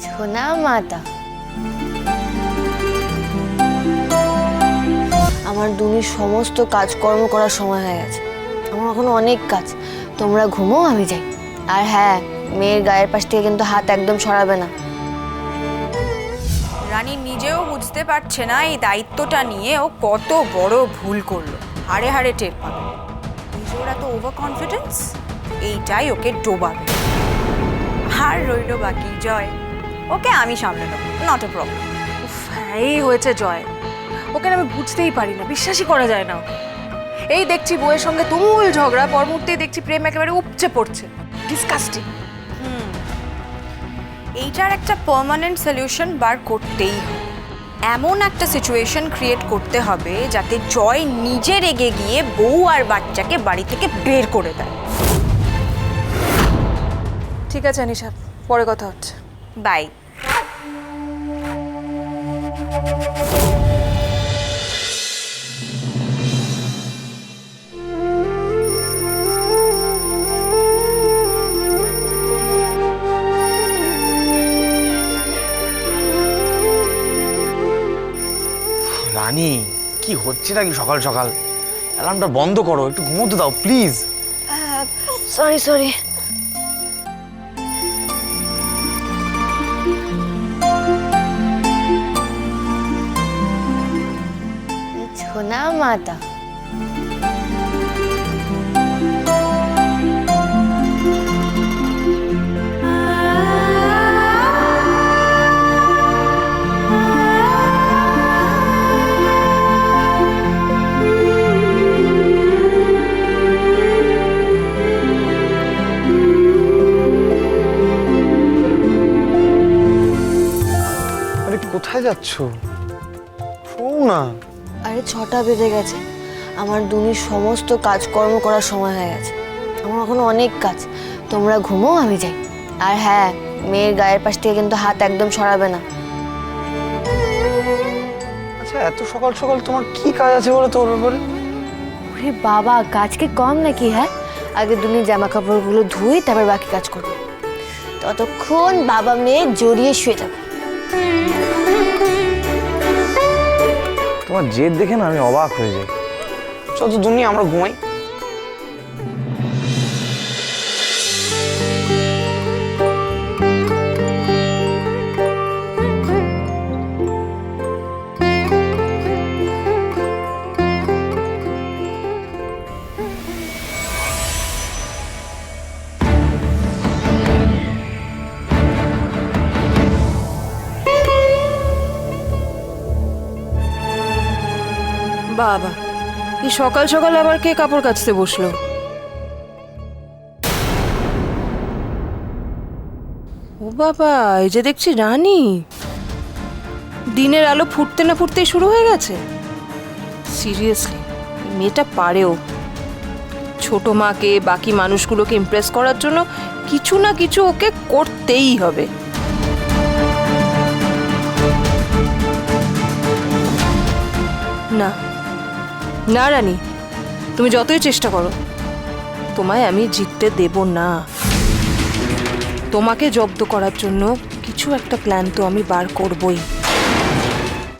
সোনা মাতা। আমার দুনির সমস্ত কাজকর্ম করার সময় হয়ে গেছে। আমার এখনও অনেক কাজ। তোমরা ঘুমো আমি যাই। আর হ্যাঁ মেয়ের গায়ের পাশ থেকে কিন্তু হাত একদম সরাবে না। রানী নিজেও বুঝতে পারছে না এই দায়িত্বটা নিয়ে ও কত বড় ভুল করল। হাড়ে হাড়ে টের পাবে। নিজের এত ওভার কনফিডেন্স এইটাই ওকে ডোবাবে। আর রইল বাকি, জয়। ওকে আমি সামলে নেব নট এ প্রবলেম এই হয়েছে জয়। ওকে না আমি বুঝতেই পারি না বিশ্বাসই করা যায় না। এই দেখছি বউয়ের সঙ্গে তুমুল ঝগড়া পর মুহূর্তেই দেখছি প্রেম একেবারে উপচে পড়ছে। ডিসকাস্টিং এইটার একটা পার্মানেন্ট সলিউশন বার করতেই হবে। এমন একটা সিচুয়েশন ক্রিয়েট করতে হবে যাতে জয় নিজে রেগে গিয়ে বউ আর বাচ্চাকে বাড়ি থেকে বের করে দেয়। ঠিক আছে নিশা পরে কথা হচ্ছে। বাই। রানী কি হচ্ছে নাকি সকাল সকাল? অ্যালার্মটা বন্ধ করো একটু ঘুমোতে দাও প্লিজ। সরি সরি সোনা মাতা আরে কোথায় যাচ্ছ শোও না আরে ছটা বেজে গেছে। আমার দুনির সমস্ত কাজকর্ম করার সময় হয়ে গেছে। আমার এখনও অনেক কাজ। তোমরা ঘুমো আমি যাই। আর হ্যাঁ মেয়ের গায়ের পাশ থেকে কিন্তু হাত একদম সরাবে না। আচ্ছা এত সকাল সকাল তোমার কি কাজ আছে বলো তো ওর ব্যাপারে? ওরে বাবা কাজ কি কম নাকি হ্যাঁ? আগে দুনির জামা কাপড়গুলো ধুই তারপর বাকি কাজ করব ততক্ষণ বাবা মেয়ে জড়িয়ে শুয়ে থাকো তোমার জেদ দেখে না আমি অবাক হয়ে যাই। চল তো দুনিয়া আমরা ঘুমাই। বাবা, এই সকাল সকাল আবার কে কাপড় কাচতে বসল? ও বাবা, এই যে দেখছি রানী। দিনের আলো ফুটতে না ফুটতেই শুরু হয়ে গেছে? সিরিয়াসলি মেয়েটা পারেও। ছোট মাকে, বাকি মানুষগুলোকে ইমপ্রেস করার জন্য কিছু না কিছু ওকে করতেই হবে। না না, রানী। তুমি যতই চেষ্টা করো, তোমায় আমি জিততে দেব না। তোমাকে জব্দ করার জন্য কিছু একটা প্ল্যান তো আমি বার করবই।